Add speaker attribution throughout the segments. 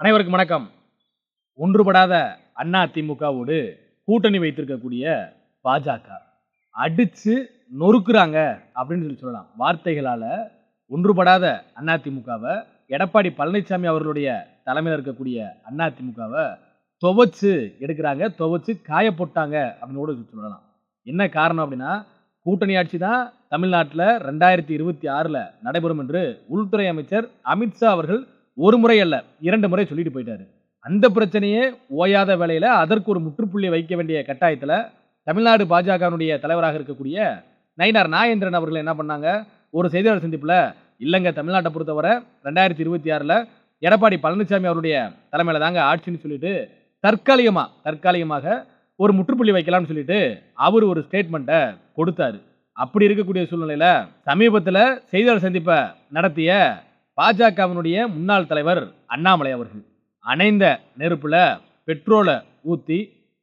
Speaker 1: அனைவருக்கும் வணக்கம். ஒன்றுபடாத அண்ணா திமுகவோடு கூட்டணி வைத்திருக்கக்கூடிய பாஜக. அடித்து நொறுக்குறாங்க அப்படின்னு சொல்லி சொல்லலாம். வார்த்தைகளால் ஒன்றுபடாத அண்ணா திமுகவை எடப்பாடி பழனிசாமி அவர்களுடைய தலைமையில் இருக்கக்கூடிய அண்ணா திமுகவை துவைச்சு எடுக்கிறாங்க துவைச்சு காய போட்டாங்க அப்படின்னு கூட சொல்லலாம். என்ன காரணம் அப்படின்னா கூட்டணி ஆட்சி தான் தமிழ்நாட்டில் ரெண்டாயிரத்தி இருபத்தி ஆறில் நடைபெறும் என்று உள்துறை அமைச்சர் அமித்ஷா அவர்கள் ஒரு முறை அல்ல இரண்டு முறை சொல்லிட்டு போயிட்டாரு. அந்த பிரச்சனையே ஓயாத வேலையில் அதற்கு ஒரு முற்றுப்புள்ளி வைக்க வேண்டிய கட்டாயத்தில் தமிழ்நாடு பாஜகவினுடைய தலைவராக இருக்கக்கூடிய நயினார் நாகேந்திரன் அவர்கள் என்ன பண்ணாங்க? ஒரு செய்தியாளர் சந்திப்பில் இல்லைங்க தமிழ்நாட்டை பொறுத்தவரை ரெண்டாயிரத்தி இருபத்தி ஆறில் எடப்பாடி பழனிசாமி அவருடைய தலைமையில் தாங்க ஆட்சின்னு சொல்லிட்டு தற்காலிகமாக தற்காலிகமாக ஒரு முற்றுப்புள்ளி வைக்கலாம்னு சொல்லிட்டு அவர் ஒரு ஸ்டேட்மெண்ட்டை கொடுத்தாரு. அப்படி இருக்கக்கூடிய சூழ்நிலையில் சமீபத்தில் செய்தியாளர் சந்திப்பை நடத்திய பாஜகவினுடைய முன்னாள் தலைவர் அண்ணாமலை அவர்கள் அணைந்த நெருப்பில் பெட்ரோலை ஊற்றி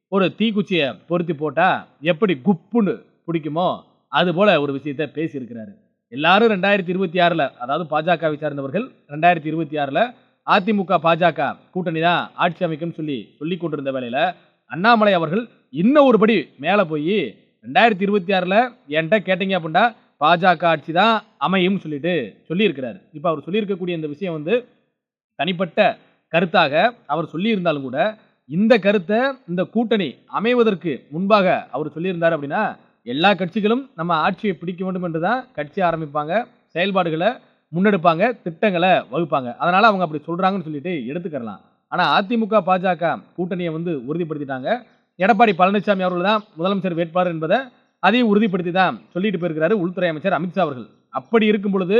Speaker 1: ஒரு தீக்குச்சியை பொருத்தி போட்டால் எப்படி குப்புன்னு பிடிக்குமோ அது போல் ஒரு விஷயத்தை பேசியிருக்கிறாரு. எல்லாரும் ரெண்டாயிரத்தி இருபத்தி ஆறில் அதாவது பாஜகவை சார்ந்தவர்கள் ரெண்டாயிரத்தி இருபத்தி ஆறில் அதிமுக பாஜக கூட்டணி தான் ஆட்சி அமைக்கும்னு சொல்லி சொல்லி கொண்டிருந்த வேலையில் அண்ணாமலை அவர்கள் இன்னும் ஒரு படி மேலே போய் ரெண்டாயிரத்தி இருபத்தி ஆறில் என்கிட்ட கேட்டீங்க அப்படின்னா பாஜக ஆட்சி தான் அமையும் சொல்லிட்டு சொல்லியிருக்கிறாரு. இப்போ அவர் சொல்லியிருக்கக்கூடிய இந்த விஷயம் வந்து தனிப்பட்ட கருத்தாக அவர் சொல்லியிருந்தாலும் கூட இந்த கருத்தை இந்த கூட்டணி அமைவதற்கு முன்பாக அவர் சொல்லியிருந்தார் அப்படின்னா எல்லா கட்சிகளும் நம்ம ஆட்சியை பிடிக்க வேண்டும் என்று தான் கட்சி ஆரம்பிப்பாங்க செயல்பாடுகளை முன்னெடுப்பாங்க திட்டங்களை வகுப்பாங்க. அதனால் அவங்க அப்படி சொல்கிறாங்கன்னு சொல்லிட்டு எடுத்துக்கலாம் ஆனால் அதிமுக பாஜக கூட்டணியை வந்து உறுதிப்படுத்திட்டாங்க. எடப்பாடி பழனிசாமி அவர்கள் தான் முதலமைச்சர் வேட்பாளர் என்பதை அதையும் உறுதிப்படுத்தி தான் சொல்லிட்டு போயிருக்கிறாரு உள்துறை அமைச்சர் அமித்ஷா அவர்கள். அப்படி இருக்கும் பொழுது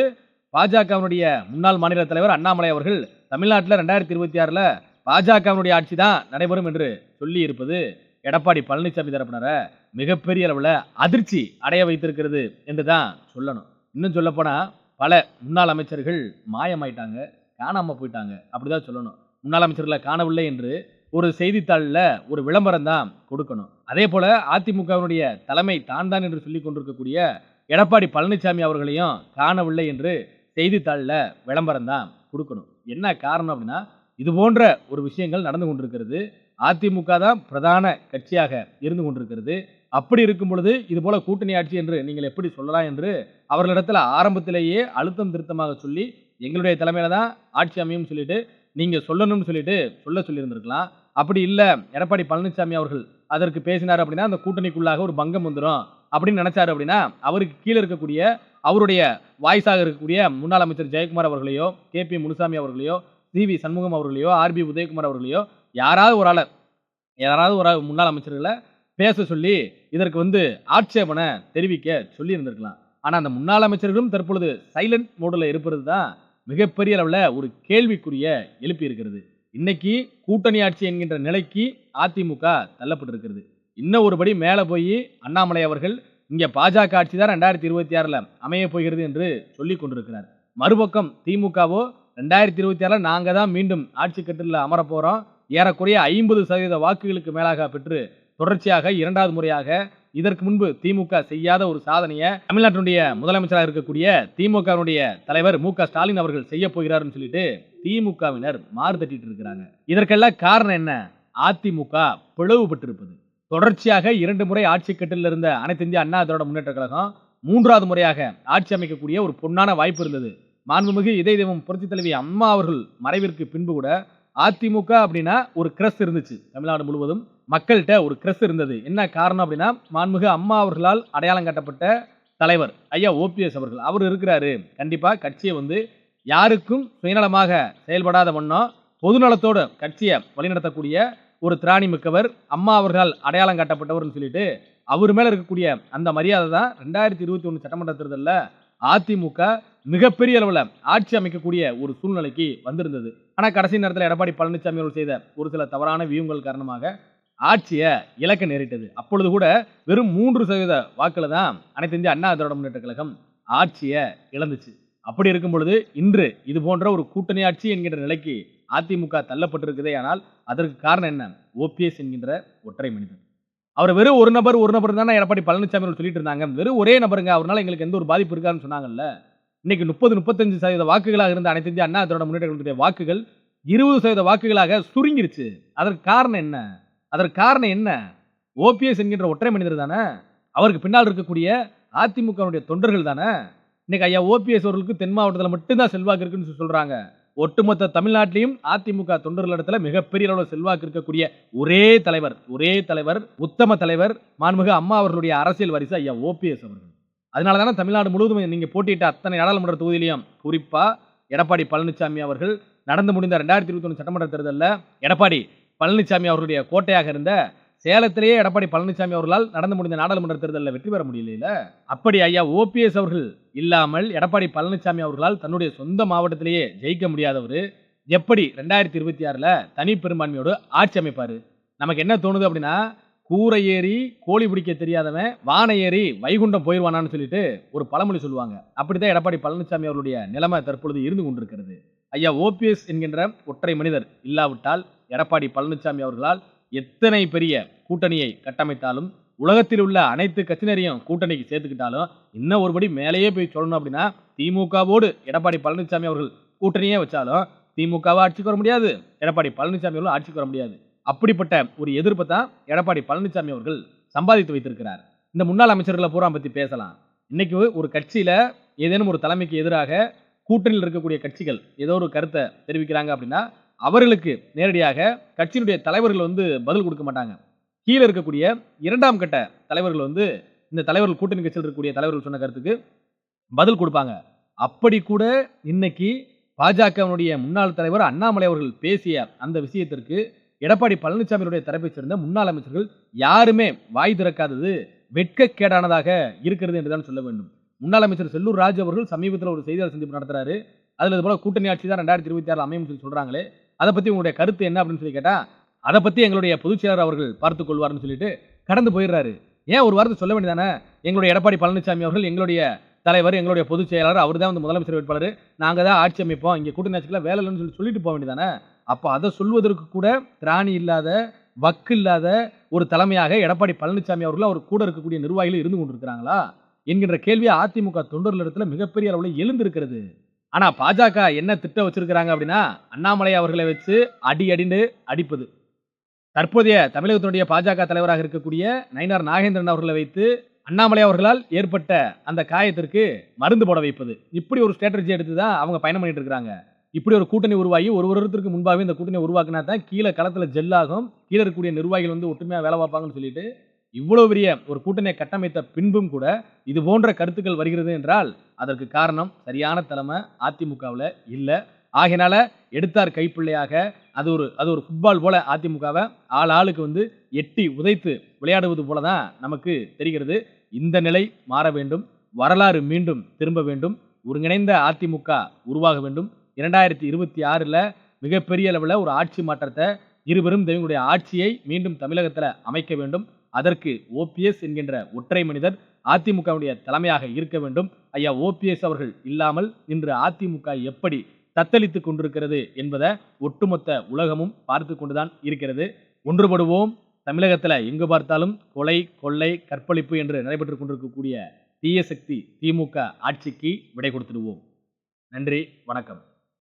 Speaker 1: பாஜகவினுடைய முன்னாள் மாநில தலைவர் அண்ணாமலை அவர்கள் தமிழ்நாட்டில் ரெண்டாயிரத்தி இருபத்தி ஆறில் பாஜகவினுடைய ஆட்சி தான் நடைபெறும் என்று சொல்லி இருப்பது எடப்பாடி பழனிசாமி தரப்பினரை மிகப்பெரிய அளவில் அதிர்ச்சி அடைய வைத்திருக்கிறது என்று தான் சொல்லணும். இன்னும் சொல்லப்போனால் பல முன்னாள் அமைச்சர்கள் மாயமாயிட்டாங்க காணாமல் போயிட்டாங்க அப்படிதான் சொல்லணும். முன்னாள் அமைச்சர்களை காணவில்லை என்று ஒரு செய்தித்தாளில் ஒரு விளம்பரம் தான் கொடுக்கணும். அதே போல் அதிமுகவினுடைய தலைமை தான் தான் என்று சொல்லி கொண்டிருக்கக்கூடிய எடப்பாடி பழனிசாமி அவர்களையும் காணவில்லை என்று செய்தித்தாளில் விளம்பரம் தான் கொடுக்கணும். என்ன காரணம் அப்படின்னா இது போன்ற ஒரு விஷயங்கள் நடந்து கொண்டிருக்கிறது. அதிமுக தான் பிரதான கட்சியாக இருந்து கொண்டிருக்கிறது. அப்படி இருக்கும் பொழுது இது போல கூட்டணி ஆட்சி என்று நீங்கள் எப்படி சொல்லலாம் என்று அவர்களிடத்தில் ஆரம்பத்திலேயே அழுத்தம் திருத்தமாக சொல்லி எங்களுடைய தலைமையில தான் ஆட்சி அமையும் சொல்லிட்டு நீங்கள் சொல்லணும்னு சொல்லிட்டு சொல்ல சொல்லியிருந்திருக்கலாம். அப்படி இல்லை. எடப்பாடி பழனிசாமி அவர்கள் அதற்கு பேசினார் அப்படின்னா அந்த கூட்டணிக்குள்ளாக ஒரு பங்கம் வந்துடும் அப்படின்னு நினைச்சாரு அப்படின்னா அவருக்கு கீழே இருக்கக்கூடிய அவருடைய வாய்ஸாக இருக்கக்கூடிய முன்னாள் அமைச்சர் ஜெயக்குமார் அவர்களையோ கே பி முனுசாமி அவர்களையோ சி வி சண்முகம் அவர்களையோ ஆர்பி உதயகுமார் அவர்களையோ யாராவது ஒரு ஆளை யாராவது ஒரு முன்னாள் அமைச்சர்களை பேச சொல்லி இதற்கு வந்து ஆட்சேபனை தெரிவிக்க சொல்லி இருந்திருக்கலாம் ஆனால் அந்த முன்னாள் அமைச்சர்களும் தற்பொழுது சைலண்ட் மோடில் இருப்பது தான் மிகப்பெரிய அளவில் ஒரு கேள்விக்குரிய எழுப்பி இருக்கிறது. இன்னைக்கு கூட்டணி ஆட்சி என்கின்ற நிலைக்கு அதிமுக தள்ளப்பட்டிருக்கிறது. இன்னும் ஒருபடி மேலே போய் அண்ணாமலை அவர்கள் இங்கே பாஜக ஆட்சி தான் ரெண்டாயிரத்தி இருபத்தி ஆறில் அமைய போகிறது என்று சொல்லி கொண்டிருக்கிறார். மறுபக்கம் திமுகவோ ரெண்டாயிரத்தி இருபத்தி ஆறில் நாங்கள் தான் மீண்டும் ஆட்சி கட்டில் அமரப்போகிறோம் ஏறக்குறைய ஐம்பது சதவீத வாக்குகளுக்கு மேலாக பெற்று தொடர்ச்சியாக இரண்டாவது முறையாக இதற்கு முன்பு திமுக செய்யாத ஒரு சாதனையை தமிழ்நாட்டினுடைய முதலமைச்சராக இருக்கக்கூடிய திமுகவினுடைய தலைவர் மு க ஸ்டாலின் அவர்கள் செய்ய போகிறார்னு சொல்லிட்டு திமுகவினர் மாறு தட்டிட்டு இருக்கிறாங்க. இதற்கெல்லாம் காரணம் என்ன? அதிமுக பிளவுபட்டிருப்பது. தொடர்ச்சியாக இரண்டு முறை ஆட்சி கட்டில் இருந்த அனைத்து இந்திய அண்ணா திராவிட முன்னேற்ற கழகம் மூன்றாவது முறையாக ஆட்சி அமைக்கக்கூடிய ஒரு பொன்னான வாய்ப்பு இருந்தது. மாண்புமிகு இதய தெய்வம் புரட்சி தலைவி அம்மா அவர்கள் மறைவிற்கு பின்பு கூட அதிமுக அப்படின்னா ஒரு கிரஸ் இருந்துச்சு. தமிழ்நாடு முழுவதும் மக்கள்கிட்ட ஒரு கிரஸ் இருந்தது. என்ன காரணம் அப்படின்னா மாண்புமிகு அம்மா அவர்களால் அடையாளம் காட்டப்பட்ட தலைவர் ஐயா ஓபிஎஸ் அவர்கள். அவர் இருக்கிறாரு. கண்டிப்பாக கட்சியை வந்து யாருக்கும் சுயநலமாக செயல்படாத வண்ணம் பொதுநலத்தோடு கட்சியை வழிநடத்தக்கூடிய ஒரு திராணி மிக்கவர் அம்மா அவர்களால் அடையாளம் காட்டப்பட்டவர்னு சொல்லிட்டு அவர் மேலே இருக்கக்கூடிய அந்த மரியாதை தான் ரெண்டாயிரத்தி இருபத்தி ஒன்று சட்டமன்ற தேர்தலில் அதிமுக மிகப்பெரிய அளவில் ஆட்சி அமைக்கக்கூடிய ஒரு சூழ்நிலைக்கு வந்திருந்தது. ஆனால் கடைசி நேரத்தில் எடப்பாடி பழனிசாமி அவர்கள் செய்த ஒரு சில தவறான வியூங்கள் காரணமாக ஆட்சியை இலக்க நேரிட்டது. அப்பொழுது கூட வெறும் மூன்று சதவீத வாக்கில் தான் அனைத்து இந்திய அண்ணா திராவிட முன்னேற்ற கழகம் ஆட்சியை இழந்துச்சு. அப்படி இருக்கும் பொழுது இன்று இது போன்ற ஒரு கூட்டணி ஆட்சி என்கின்ற நிலைக்கு அதிமுக தள்ளப்பட்டிருக்குதே ஆனால் அதற்கு காரணம் என்ன? ஓபிஎஸ் என்கின்ற ஒற்றை மனிதன். அவர் வெறும் ஒரு நபர் ஒரு நபர் தானே எடப்பாடி பழனிசாமி சொல்லிட்டு இருந்தாங்க. வெறும் ஒரே நபருங்க. அவரால் எங்களுக்கு எந்த ஒரு பாதிப்பு இருக்காருன்னு சொன்னாங்கல்ல. இன்னைக்கு முப்பது முப்பத்தஞ்சு சதவீத வாக்குகளாக இருந்த அனைத்து இந்திய அண்ணா திராவிட முன்னேற்ற வாக்குகள் இருபது சதவீத வாக்குகளாக சுருங்கிருச்சு. அதற்கு காரணம் என்ன? அதற்கு காரணம் என்ன? ஓபிஎஸ் என்கின்ற ஒற்றை மனிதர் தானே? அவருக்கு பின்னால் இருக்கக்கூடிய அதிமுகவுடைய தொண்டர்கள் தானே? இன்னைக்கு ஐயா ஓபிஎஸ் அவர்களுக்கு தென் மாவட்டத்தில் மட்டும்தான் செல்வாக்கு இருக்குன்னு சொல்லி ஒட்டுமொத்த தமிழ்நாட்டிலையும் அதிமுக தொண்டர்களிடத்துல மிகப்பெரிய அளவில் செல்வாக்கு இருக்கக்கூடிய ஒரே தலைவர் ஒரே தலைவர் உத்தம தலைவர் மாண்புமிகு அம்மா அவர்களுடைய அரசியல் வரிசை ஐயா ஓபிஎஸ் அவர்கள். அதனால தானே தமிழ்நாடு முழுவதும் நீங்கள் போட்டியிட்ட அத்தனை நாடாளுமன்ற தொகுதியிலையும் குறிப்பாக எடப்பாடி பழனிசாமி அவர்கள் நடந்து முடிந்த ரெண்டாயிரத்தி இருபத்தி ஒன்று சட்டமன்ற தேர்தலில் எடப்பாடி பழனிசாமி அவர்களுடைய கோட்டையாக இருந்த சேலத்திலேயே எடப்பாடி பழனிசாமி அவர்களால் நடந்து முடிந்த நாடாளுமன்ற தேர்தலில் வெற்றி பெற முடியல அப்படி ஐயா ஓபிஎஸ் அவர்கள் இல்லாமல் எடப்பாடி பழனிசாமி அவர்களால் தன்னுடைய சொந்த மாவட்டத்திலேயே ஜெயிக்க முடியாதவர் எப்படி ரெண்டாயிரத்தி இருபத்தி ஆறில் தனி பெரும்பான்மையோடு ஆட்சி அமைப்பார்? நமக்கு என்ன தோணுது அப்படின்னா கூரை ஏறி கோழி பிடிக்க தெரியாதவன் வானை ஏறி வைகுண்டம் போயிடுவானான்னு சொல்லிட்டு ஒரு பழமொழி சொல்லுவாங்க. அப்படித்தான் எடப்பாடி பழனிசாமி அவர்களுடைய நிலைமை தற்பொழுது இருந்து கொண்டிருக்கிறது. ஐயா ஓபிஎஸ் என்கின்ற ஒற்றை மனிதர் இல்லாவிட்டால் எடப்பாடி பழனிசாமி அவர்களால் எத்தனை பெரிய கூட்டணியை கட்டமைத்தாலும் உலகத்தில் உள்ள அனைத்து கட்சியினரையும் கூட்டணிக்கு சேர்த்துக்கிட்டாலும் இன்னும் ஒருபடி மேலேயே போய் சொல்லணும் அப்படின்னா திமுகவோடு எடப்பாடி பழனிசாமி அவர்கள் கூட்டணியே வச்சாலும் திமுகவை ஆட்சிக்கு வர முடியாது எடப்பாடி பழனிசாமி அவர்கள் ஆட்சிக்கு வர முடியாது. அப்படிப்பட்ட ஒரு எதிர்ப்பை தான் எடப்பாடி பழனிசாமி அவர்கள் சம்பாதித்து வைத்திருக்கிறார். இந்த முன்னாள் அமைச்சர்களை பூரா பற்றி பேசலாம். இன்னைக்கு ஒரு கட்சியில் ஏதேனும் ஒரு தலைமைக்கு எதிராக கூட்டணியில் இருக்கக்கூடிய கட்சிகள் ஏதோ ஒரு கருத்தை தெரிவிக்கிறாங்க அப்படின்னா அவர்களுக்கு நேரடியாக கட்சியினுடைய தலைவர்கள் வந்து பதில் கொடுக்க மாட்டாங்க. கீழே இருக்கக்கூடிய இரண்டாம் கட்ட தலைவர்கள் வந்து இந்த தலைவர்கள் கூட்டணி கட்சியில் இருக்கக்கூடிய தலைவர்கள் சொன்ன கருத்துக்கு பதில் கொடுப்பாங்க. அப்படி கூட இன்னைக்கு பாஜகவினுடைய முன்னாள் தலைவர் அண்ணாமலை அவர்கள் பேசிய அந்த விஷயத்திற்கு எடப்பாடி பழனிசாமியுடைய தரப்பைச் சேர்ந்த முன்னாள் அமைச்சர்கள் யாருமே வாய் திறக்காதது வெட்கக்கேடானதாக இருக்கிறது என்றுதான் சொல்ல வேண்டும். முன்னாள் அமைச்சர் செல்லூர் ராஜ் அவர்கள் சமீபத்தில் ஒரு செய்தியாளர் சந்திப்பு நடத்துறாரு. அதில் இது போல கூட்டணி ஆட்சி தான் ரெண்டாயிரத்தி இருபத்தி ஆறு அமையும் சொல்லி சொல்றாங்களே அதை பற்றி உங்களுடைய கருத்து என்ன அப்படின்னு சொல்லி கேட்டால் அதை பற்றி எங்களுடைய பொதுச் செயலாளர் அவர்கள் பார்த்துக் கொள்வார்னு சொல்லிட்டு கடந்து போயிடுறாரு. ஏன் ஒரு வார்த்தை சொல்ல வேண்டியதானே எங்களுடைய எடப்பாடி பழனிசாமி அவர்கள் எங்களுடைய தலைவர் எங்களுடைய பொதுச் செயலாளர் அவர் தான் வந்து முதலமைச்சர் வேட்பாளர். நாங்கள் தான் ஆட்சி அமைப்போம். இங்கே கூட்டணி ஆட்சிக்கெல்லாம் வேலை இல்லைன்னு சொல்லி சொல்லிட்டு போக வேண்டியதானே அப்போ அதை சொல்வதற்கு கூட திராணி இல்லாத வக்கு இல்லாத ஒரு தலைமையாக எடப்பாடி பழனிசாமி அவர்கள் அவர் கூட இருக்கக்கூடிய நிர்வாகிகள் இருந்து கொண்டிருக்கிறாங்களா? என்கின்ற கேள்வி அதிமுக தொண்டர்களிடத்துல மிகப்பெரிய அளவில் எழுந்திருக்கிறது. ஆனா பாஜக என்ன திட்டம் வச்சிருக்கிறாங்க அப்படின்னா அண்ணாமலை அவர்களை வச்சு அடி அடின்னு அடிப்பது. தற்போதைய தமிழகத்தினுடைய பாஜக தலைவராக இருக்கக்கூடிய நயினார் நாகேந்திரன் அவர்களை வைத்து அண்ணாமலை அவர்களால் ஏற்பட்ட அந்த காயத்திற்கு மருந்து போட வைப்பது. இப்படி ஒரு ஸ்ட்ராட்டஜி எடுத்து தான் அவங்க பயணம் பண்ணிட்டு இருக்கிறாங்க. இப்படி ஒரு கூட்டணி உருவாகி ஒரு வருடத்திற்கு முன்பாகவே இந்த கூட்டணி உருவாக்குனா தான் கீழே களத்தில் ஜெல்லாகும் கீழே இருக்கக்கூடிய நிர்வாகிகள் வந்து ஒற்றுமையாக வேலை பார்ப்பாங்கன்னு சொல்லிட்டு இவ்வளோ பெரிய ஒரு கூட்டணியை கட்டமைத்த பின்பும் கூட இது போன்ற கருத்துக்கள் வருகிறது என்றால் அதற்கு காரணம் சரியான தலைமை அதிமுகவில் இல்லை. ஆகினால எடுத்தார் கைப்பிள்ளையாக. அது ஒரு அது ஒரு ஃபுட்பால் போல அதிமுகவை ஆள் ஆளுக்கு வந்து எட்டி உதைத்து விளையாடுவது போல தான் நமக்கு தெரிகிறது. இந்த நிலை மாற வேண்டும். வரலாறு மீண்டும் திரும்ப வேண்டும். ஒருங்கிணைந்த அதிமுக உருவாக வேண்டும். இரண்டாயிரத்தி இருபத்தி ஆறில் மிகப்பெரிய அளவில் ஒரு ஆட்சி மாற்றத்தை இருவரும் தெய்வங்களுடைய ஆட்சியை மீண்டும் தமிழகத்தில் அமைக்க வேண்டும். அதற்கு ஓபிஎஸ் என்கின்ற ஒற்றை மனிதர் அதிமுகவுடைய தலைமையாக இருக்க வேண்டும். ஐயா ஓபிஎஸ் அவர்கள் இல்லாமல் இன்று அதிமுக எப்படி தத்தளித்துக் கொண்டிருக்கிறது என்பதை ஒட்டுமொத்த உலகமும் பார்த்து கொண்டுதான் இருக்கிறது. ஒன்றுபடுவோம். தமிழகத்தில் எங்கு பார்த்தாலும் கொலை கொள்ளை கற்பழிப்பு என்று நடைபெற்றுக் கொண்டிருக்கக்கூடிய தீய சக்தி திமுக ஆட்சிக்கு விடை கொடுத்துடுவோம். நன்றி. வணக்கம்.